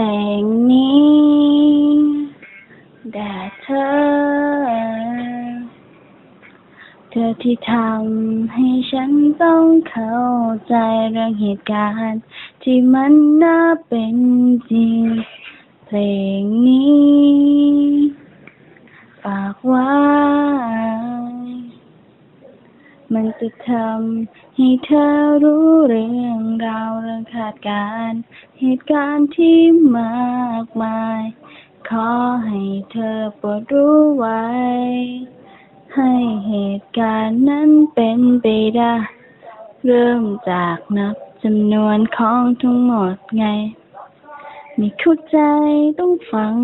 ลงนี้แด่เธอ เธอที่ทำให้ฉันต้องเข้าใจเรื่องเหตุการณ์ ที่มันน่าเป็นจริง เพลงนี้ฝากไว้ มันจะทำให้เธอรู้เรื่องราวเรื่องคาดการ เหตุการณ์ที่มากมาย ขอให้เธอโปรดรู้ไว้ ให้เหตุการณ์นั้นเป็นไปได้ เริ่มจากนับจำนวนของทั้งหมดไง ไม่เข้าใจต้องฟัง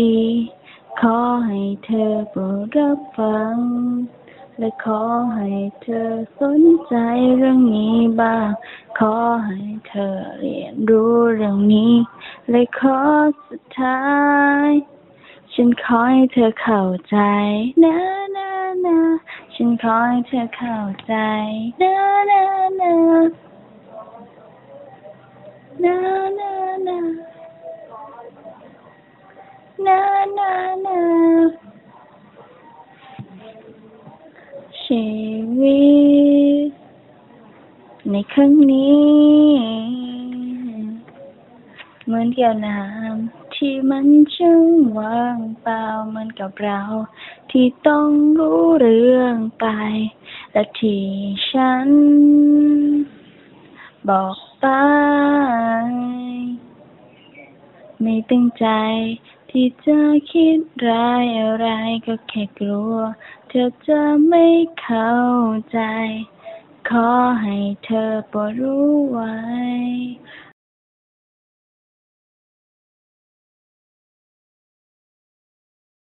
ดีๆ ขอให้เธอโปรดรับฟัง และขอให้เธอสนใจเรื่องนี้บ้าง ขอให้เธอเรียนรู้เรื่องนี้ และขอสุดท้าย ฉันขอให้เธอเข้าใจนะนะนะฉันขอให้เธอเข้าใจนะนะ ชีวิต ในครั้งนี้ เหมือนแก้วน้ำที่มันช่างว่างเปล่าเหมือนกับเรา ที่ต้องรู้เรื่องไป และที่ฉัน บอกไป ไม่ตั้งใจ ที่จะคิดร้ายอะไรก็แค่กลัว เธอจะไม่เข้าใจ ขอให้เธอโปรดรู้ไว้